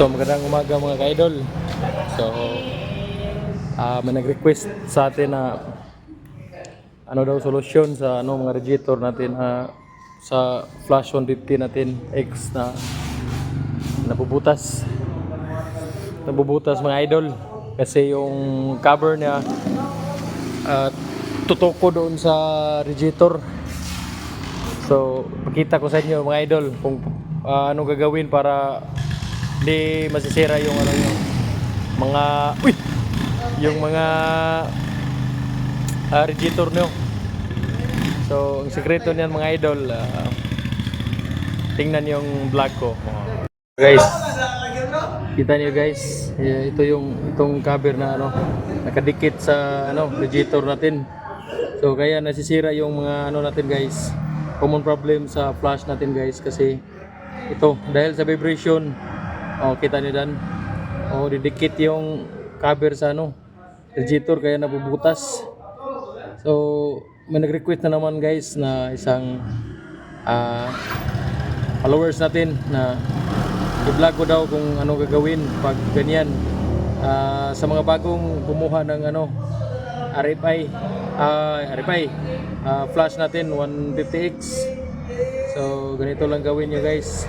So magandang umaga mga ka-idol. So ah may nag-request sa atin na ano daw solusyon sa ano mga radiator natin ah, sa flash 150 natin X na nabubutas. Nabubutas mga idol kasi yung cover niya ah, tutok ko doon sa radiator. So, pakita ko sa inyo mga idol kung ah, ano gagawin para di masisira yung ano yung mga uy yung mga ah, radiator nyo. So, ang sekreto niyan mga idol, ah, tingnan yung vlog ko. Guys, kita niyo guys, eh, ito yung itong cover na ano nakadikit sa ano radiator natin. So kaya nasisira yung mga ano natin guys. Common problem sa flash natin guys kasi ito dahil sa vibration oh kita niyo dan oh didikit yung cover sa ano radiator kaya nabubutas. So may nag-request na naman guys na isang ah, followers natin na i-vlog ko daw kung ano gagawin pag ganyan. Ah, sa mga bagong kumuha ng ano RFI ah, RFI ah, flash natin 150X so ganito lang gawin nyo guys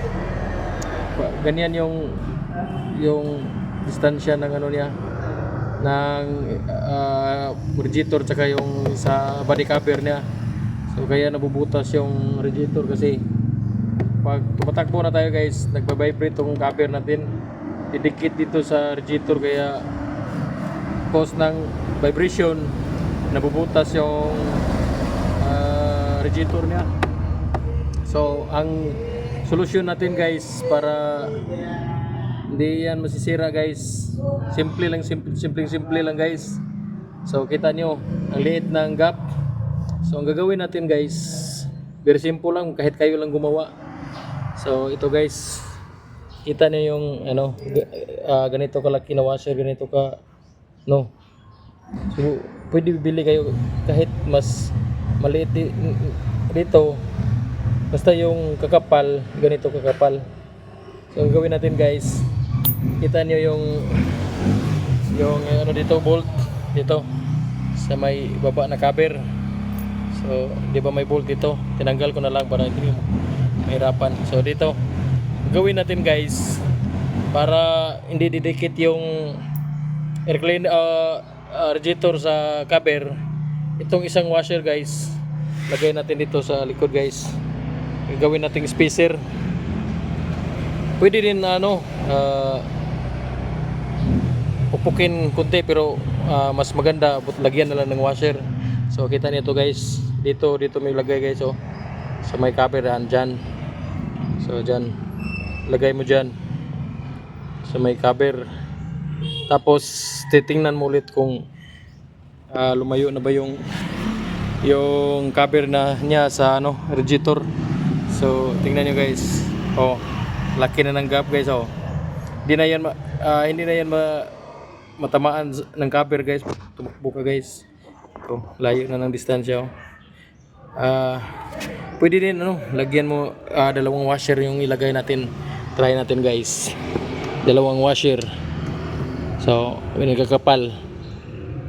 ganyan yung yung distansya ng ano niya ng ah, radiator tsaka yung sa body cover niya. So kaya nabubutas yung radiator kasi pag tumatakbo na tayo guys nagbabibrate tong cover natin. Didikit dito sa radiator kaya cause ng vibration nabubutas yung ah, radiator niya. So ang solusyon natin guys para hindi yan masisira guys. Simple lang simple simple simple lang guys. So kita nyo ang liit ng gap. So ang gagawin natin guys very simple lang kahit kayo lang gumawa. So ito guys kita niyo yung ano ah, ganito kalaki na washer ganito ka no? So pwede bibili kayo kahit mas maliit di- dito basta yung kakapal ganito kakapal. So gawin natin guys kita niyo yung yung ano dito bolt dito sa may baba na cover. So di ba may bolt dito? Tinanggal ko na lang para hindi mahirapan. So dito gawin natin guys para hindi didikit yung air clean uh, uh, sa cover. Itong isang washer guys lagay natin dito sa likod guys gawin nating spacer. Pwede din ano uh, upukin kunti pero ah, mas maganda lagyan na lang ng washer. So kita niyo to guys. Dito dito may lagay guys oh. Sa may cover yan dyan. So dyan. Lagay mo dyan. Sa may cover tapos titingnan mo ulit kung ah, lumayo na ba yung yung cover na niya sa ano radiator so tingnan nyo guys. Oh laki na ng gap guys oh. Hindi na yan ah, hindi na yan ma, matamaan ng cover guys. Tumakbo ka guys. Ito layo na ng distansya oh. Ah, pwede din ano lagyan mo ah, dalawang washer yung ilagay natin. Try natin guys. Dalawang washer. So may nagkakapal.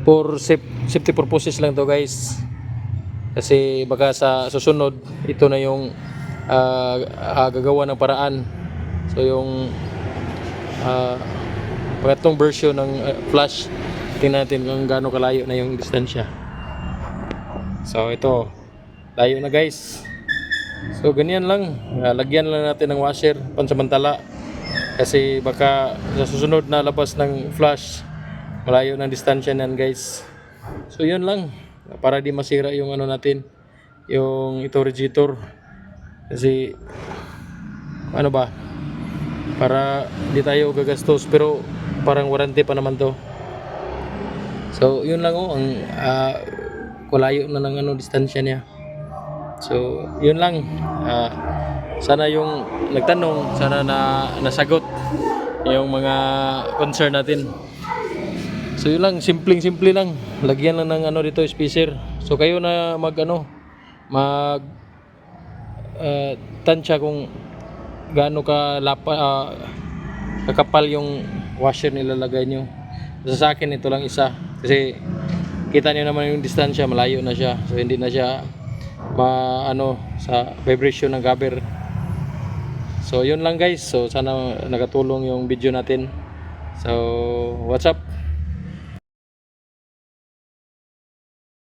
For saf- safety purposes lang to guys. Kasi baka sa susunod ito na yung ah, ah, gagawa ng paraan. So yung ah, pangatlong version ng ah, flash tingnan natin kung gaano kalayo na yung distansya. So ito layo na guys. So ganyan lang. Ah, lagyan lang natin ng washer pansamantala. Kasi baka sa susunod na labas ng flash malayo ng distansya nan guys. So yun lang. Para di masira yung ano natin yung ito radiator kasi ano ba? Para di tayo gagastos pero parang warranty pa naman to. So yun lang oh ang ah, kulayo na ng ano distansya niya. So yun lang. Ah, sana yung nagtanong sana na nasagot yung mga concern natin. So yun lang simpleng simple lang. Lagyan lang ng ano dito spacer. So kayo na mag ano mag ah, tansya kung gaano ka lapa ah, kakapal yung washer nilalagay nyo. Sa akin ito lang isa. Kasi kita niyo naman yung distansya malayo na siya. So hindi na siya ma ano sa vibration ng cover so yun lang guys. So sana nakatulong yung video natin. So what's up